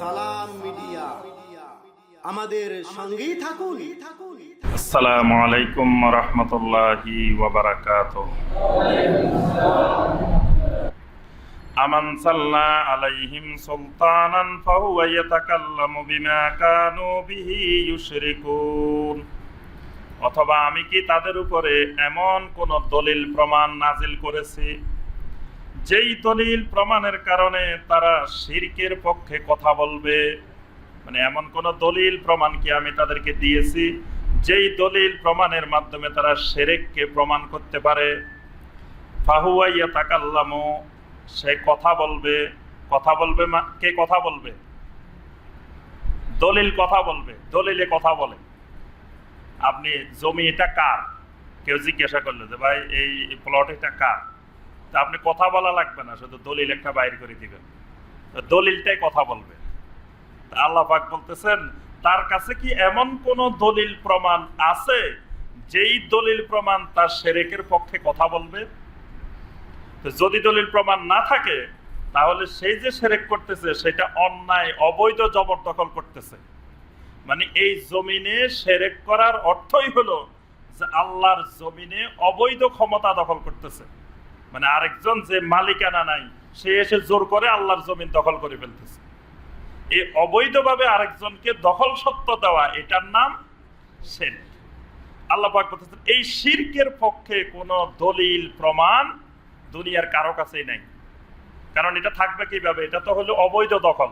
সালাম মিডিয়া। আমাদের সঙ্গেই থাকুন। আসসালামু আলাইকুম রহমতুল্লাহি আমান সাল্লা আলাইহিম সুলতানান ফাহুয়া ইয়াতাকাল্লামু বিমা কানু বিহি ইউশরিকুন। অথবা আমি কি তাদের উপরে এমন কোন দলিল প্রমাণ নাজিল করেছি? যেই দলিল প্রমাণের কারণে তারা শিরকের পক্ষে কথা বলবে মানে এমন কোন দলিল প্রমাণ কি আমি তাদেরকে দিয়েছি? যেই দলিল প্রমাণের মাধ্যমে তারা সেরেককে প্রমাণ করতে পারে ফাহুয়াইয়া তাকাল্লামো সে কথা বলবে। কথা বলবে কে কথা বলবে? দলিল কথা বলবে, দলিলে কথা বলে। আপনি জমি এটা কার? কেউ জিজ্ঞাসা করল যে, ভাই, এই প্লট এটা কার? আপনি কথা বলা লাগবে না, শুধু দলিল একটা বাইর করে দিবেন। দলিলটাই কথা বলবে। আল্লাহ পাক বলতেছেন, তার কাছে কি এমন কোন দলিল প্রমাণ আছে, যেই দলিল প্রমাণ তার সেরেকের পক্ষে কথা বলবে? যদি দলিল প্রমাণ না থাকে, তাহলে সেই যে সেরেক করতেছে, সেটা অন্যায়, অবৈধ জবরদখল করতেছে। মানে এই জমিনে সেরেক করার অর্থই হলো যে আল্লাহর জমিনে অবৈধ ক্ষমতা দখল করতেছে। মানে আরেকজন যে মালিকানা নাই, সে এসে জোর করে আল্লাহর জমিন দখল করে ফেলতেছে। এই অবৈধভাবে আরেকজনকে দখল সত্য দেওয়া, এটার নাম শিরক আল্লাহ পাক বলতেছেন, এই শিরকের পক্ষে কোনো দলিল, প্রমাণ দুনিয়ার কারও কাছেই নাই। কারণ এটা থাকবে কীভাবে? এটা তো হলো অবৈধ দখল।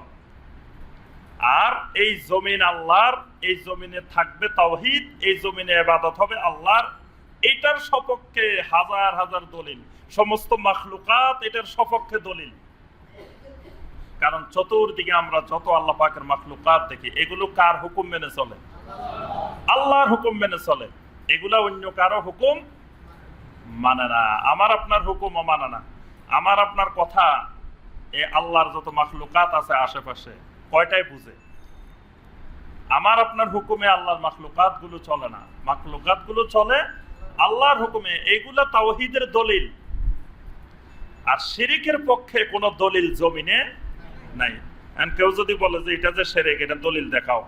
আর এই জমিন আল্লাহর, এই জমিনে থাকবে তাওহীদ, এই জমিনে ইবাদত হবে আল্লাহর। এটার সপক্ষে হাজার হাজার দলিল। সমস্ত মাখলুকাত এটার সপক্ষে দলিল। কারণ চতুর্দিকে আমরা যত আল্লাহ পাকের মাখলুকাত দেখি, এগুলো কার হুকুম মেনে চলে? আল্লাহর হুকুম মেনে চলে। এগুলা অন্য কারও হুকুম মানে না। আমার আপনার হুকুমও মানে না। আমার আপনার কথা, এ আল্লাহর যত মাখলুকাত আছে আশেপাশে, কয়টাই বুঝে? আমার আপনার হুকুমে আল্লাহর মাখলুকাতগুলো চলে না। মাখলুকাতগুলো চলে আল্লাহর হুকুমে। এইগুলা তাওহিদের দলিল। আর শিরিকের পক্ষে কোনো দলিল জমিনে নাই। And কেউ যদি বলে যে এটা যে সেরেক এটা দলিল দেখাও।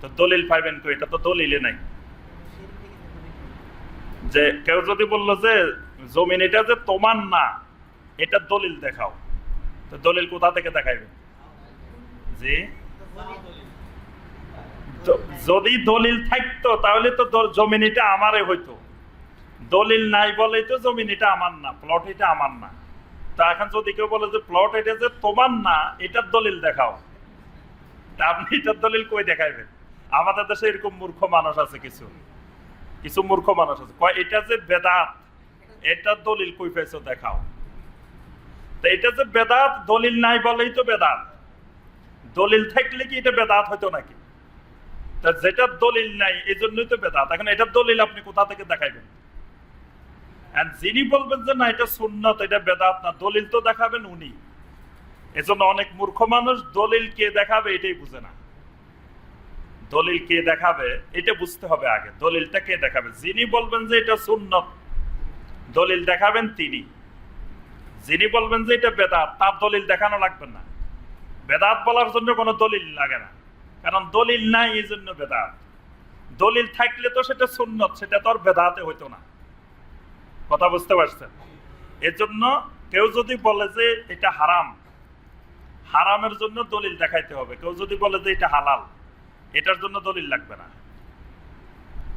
তো দলিল পাইবেন কই? এটা তো দলিলে নাই। যে কেউ যদি বলল যে জমিন এটা যে তোমার না, এটা দলিল দেখাও। তো দলিল কোথা থেকে দেখাইবে? জি? যদি দলিল থাকতো, তাহলে তো জমিন এটা আমারই হইতো। দলিল নাই বলেই তো জমিন, এটা আমার না প্লট এটা আমার না। তা এখন যদি কেউ বলে যে প্লট এটা যে তোমার না, এটার দলিল দেখাও। তা আপনি এটার দলিল কই দেখাইবেন? আমাদের দেশে এরকম মূর্খ মানুষ আছে কিছু। কিছু মূর্খ মানুষ আছে। কয়, এটা যে বেদাত, এটার দলিল কই পাইছো দেখাও। তা এটা যে বেদাত, দলিল নাই বলেই তো বেদাত। দলিল থাকলে কি এটা বেদাত হতো নাকি? তা যেটার দলিল নাই এই জন্যই তো বেদাত। এখন এটার দলিল আপনি কোথা থেকে দেখাইবেন? যিনি বলবেন যে না, এটা সুন্নত, এটা বেদাত না, দলিল তো দেখাবেন উনি। এজন্য অনেক মূর্খ মানুষ দলিল কে দেখাবে এটাই বুঝে না। দলিল কে দেখাবে, এটা বুঝতে হবে আগে, দলিলটা কে দেখাবে? যিনি বলবেন যে এটা সুন্নত, দলিল দেখাবেন তিনি। যিনি বলবেন যে এটা বেদাত, তার দলিল দেখানো লাগবে না। বেদাত বলার জন্য কোনো দলিল লাগে না। কারণ দলিল নাই এই জন্য বেদাত। দলিল থাকলে তো সেটা সুন্নত, সেটা তো আর বেদাতে হইতো না। কথা বুঝতে পারছেন? এর জন্য কেউ যদি বলে যে এটা হারাম, হারামের জন্য দলিল দেখাইতে হবে। কেউ যদি বলে যে এটা হালাল, এটার জন্য দলিল লাগবে না।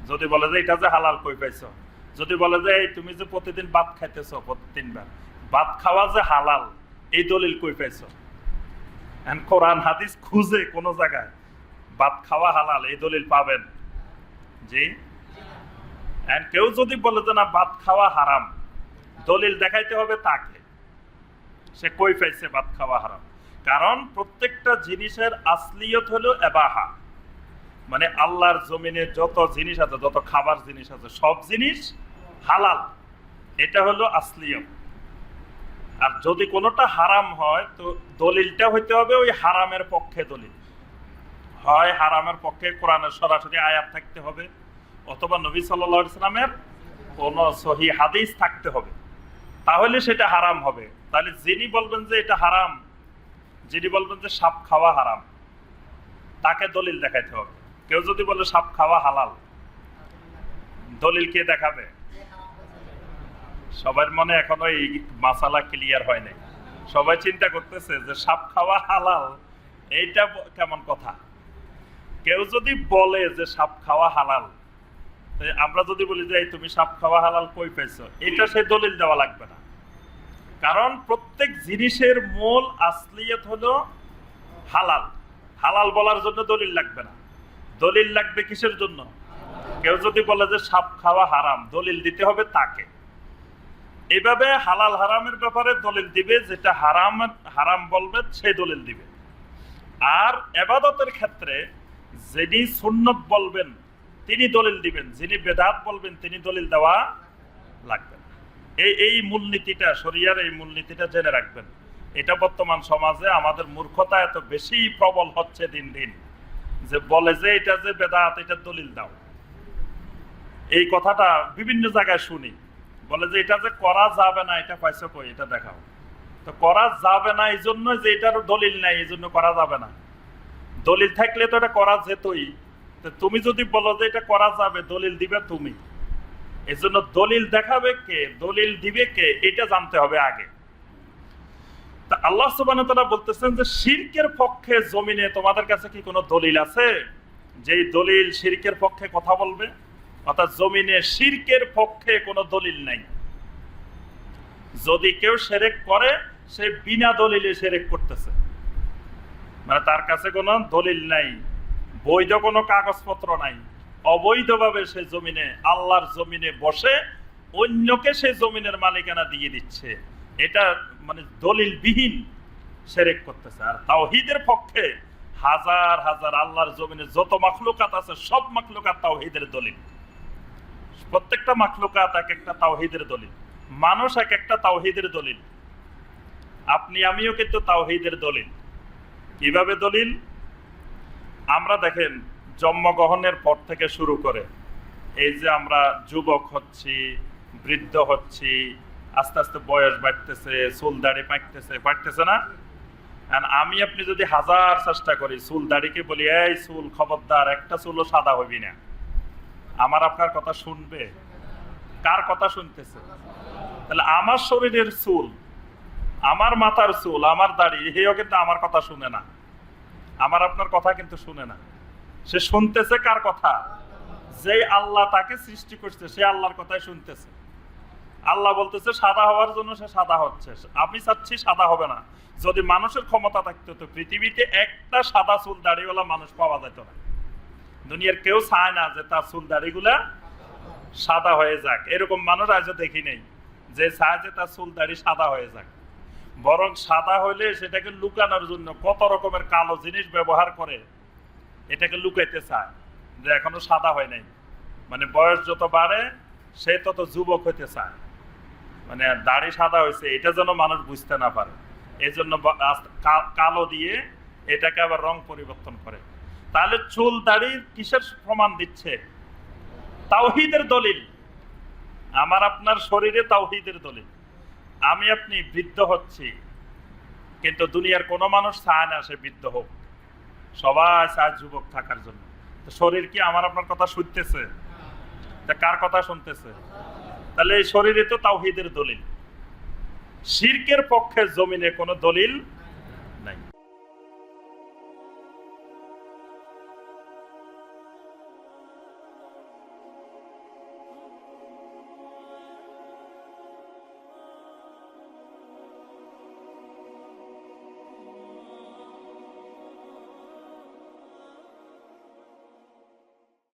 যদি বলে যে এটা যে হালাল, কই পাইছ? যদি বলে যে তুমি যে প্রতিদিন ভাত খাইতেছ, প্রতিদিনবার, ভাত খাওয়া যে হালাল, এই দলিল কই পাইছ? কোরআন, হাদিস খুঁজে কোনো জায়গায় ভাত খাওয়া হালাল, এই দলিল পাবেন। জি? কেউ যদি বলে যে না, ভাত খাওয়া হারাম, দলিল দেখাইতে হবে তাকে। সে কই পাইছে ভাত খাওয়া হারাম? কারণ প্রত্যেকটা জিনিসের আসলিয়ত হলো এবাহা। মানে আল্লাহর জমিনে যত জিনিস আছে, যত খাবার জিনিস আছে, সব জিনিস হালাল। এটা হলো আসলিয়ত। আর যদি কোনোটা হারাম হয়, তো দলিলটা হইতে হবে ওই হারামের পক্ষে দলিল। হয় হারামের পক্ষে কোরআনের সরাসরি আয়াত থাকতে হবে। অথবা নবী সাল্লা ইসলামের কোন সহি হাদিস থাকতে হবে। তাহলে সেটা হারাম হবে। তাহলে যিনি বলবেন যে এটা হারাম, যিনি বলবেন যে সাপ খাওয়া হারাম, তাকে দলিল দেখাইতে হবে। কেউ যদি বলে সাপ খাওয়া হালাল, দলিল কে দেখাবে? সবার মনে এখনও এই মাসালা ক্লিয়ার হয় নাই। সবাই চিন্তা করতেছে যে সাপ খাওয়া হালাল, এইটা কেমন কথা? কেউ যদি বলে যে সাপ খাওয়া হালাল আমরা যদি বলি যে তুমি সাপ খাওয়া হালাল কই পাইছো? এটা সে দলিল দেওয়া লাগবে না। কারণ প্রত্যেক জিনিসের মূল আসলিয়ত হলো হালাল। হালাল বলার জন্য দলিল লাগবে না। দলিল লাগবে কিসের জন্য? কেউ যদি বলে যে, সাপ খাওয়া হারাম দলিল দিতে হবে তাকে। এভাবে হালাল হারামের ব্যাপারে দলিল দিবে, যেটা হারাম হারাম বলবে, সে দলিল দিবে। আর এবাদতের ক্ষেত্রে, যিনি সুন্নত বলবেন তিনি দলিল দিবেন, যিনি বেদাত বলবেন তিনি দলিল দেওয়া লাগবে এই এই মূলনীতিটা, শরিয়ার এই মূলনীতিটা জেনে রাখবেন। এটা বর্তমান সমাজে আমাদের মূর্খতা এত বেশি প্রবল হচ্ছে দিন দিন, যে বলে যে এটা যে বেদাত, এটা দলিল দাও। এই কথাটা বিভিন্ন জায়গায় শুনি। বলে যে এটা যে করা যাবে না, এটা পাইছো কই? এটা দেখাও। তো করা যাবে না, এই জন্য যে এটার দলিল নাই, এই জন্য করা যাবে না। দলিল থাকলে তো এটা করা যেতই। তুমি যদি বলো যে এটা করা যাবে, দলিল দিবে তুমি। এই জন্য দলিল দেখাবে কে? দলিল দিবে কে? এটা জানতে হবে আগে। তা আল্লাহ ওয়া তাআলা বলতেছেন যে শিরকের পক্ষে জমিনে তোমাদের কাছে কি কোনো দলিল আছে? যেই দলিল শিরকের পক্ষে কথা বলবে, অর্থাৎ জমিনে শিরকের পক্ষে কোনো দলিল নাই। যদি কেউ সেরেক করে, সে বিনা দলিলে সেরেক করতেছে। মানে তার কাছে কোনো দলিল নাই। বৈধ কোনো কাগজপত্র নাই। অবৈধভাবে সে জমিনে, আল্লাহর জমিনে বসে অন্যকে সে জমিনের মালিকানা দিয়ে দিচ্ছে। এটা মানে দলিলবিহীন সেরেক করতেছে। আর তাওহিদের পক্ষে হাজার হাজার আল্লাহর জমিনে যত মাখলুকাত আছে, সব মাখলুকাত তাওহিদের দলিল। প্রত্যেকটা মাখলুকাত এক একটা তাওহিদের দলিল। মানুষ এক একটা তাওহিদের দলিল। আপনি, আমিও কিন্তু তাওহিদের দলিল। কীভাবে দলিল? আমরা দেখেন, জন্মগ্রহণের পর থেকে শুরু করে, এই যে আমরা যুবক হচ্ছি, বৃদ্ধ হচ্ছি, আস্তে আস্তে বয়স বাড়তেছে, চুল দাড়ি পাকতেছে পাকতেছে না? আমি আপনি যদি হাজার চেষ্টা করি, চুল দাড়িকে বলি, এই চুল খবরদার, একটা চুলও সাদা হবি না। আমার আপনার কথা শুনবে? কার কথা শুনতেছে? তাহলে আমার শরীরের চুল, আমার মাথার চুল, আমার দাড়ি হেও কিন্তু আমার কথা শুনে না। আমার আপনার কথা কিন্তু শুনে না। সে শুনতেছে কার কথা? যে আল্লাহ তাকে সৃষ্টি করছে, সে আল্লাহর কথাই শুনতেছে। আল্লাহ বলতেছে, সাদা হওয়ার জন্য সে সাদা হচ্ছে। আমি চাচ্ছি সাদা হবে না। যদি মানুষের ক্ষমতা থাকতো, তো পৃথিবীতে একটা সাদা চুল দাড়িওয়ালা মানুষ পাওয়া যেত না। দুনিয়ার কেউ চায় না যে তার চুল দাড়িগুলা সাদা হয়ে যাক। এরকম মানুষ আজও দেখি নেই। যে চায় যে তার চুল দাড়ি সাদা হয়ে যাক। বরং সাদা হইলে সেটাকে লুকানোর জন্য কত রকমের কালো জিনিস ব্যবহার করে এটাকে লুকাইতে চায়। যে এখনও সাদা হয় নাই। মানে বয়স যত বাড়ে, সে তত যুবক হইতে চায়। মানে দাড়ি সাদা হয়েছে এটা যেন মানুষ বুঝতে না পারে। এই জন্য কালো দিয়ে এটাকে আবার রং পরিবর্তন করে। তাহলে চুল দাড়ি কিসের প্রমাণ দিচ্ছে? তাওহিদের দলিল। আমার আপনার শরীরে তাওহিদের দলিল। আমি আপনি বৃদ্ধ হচ্ছি, কিন্তু দুনিয়ার কোনো মানুষ চায় না সে বৃদ্ধ হোক। সবাই চায় যুবক থাকার জন্য। তো শরীর কি আমার আপনার কথা শুনতেছে? তা কার কথা শুনতেছে? তাহলে এই শরীরে তো তাওহিদের দলিল। শির্কের পক্ষে জমিনে কোনো দলিল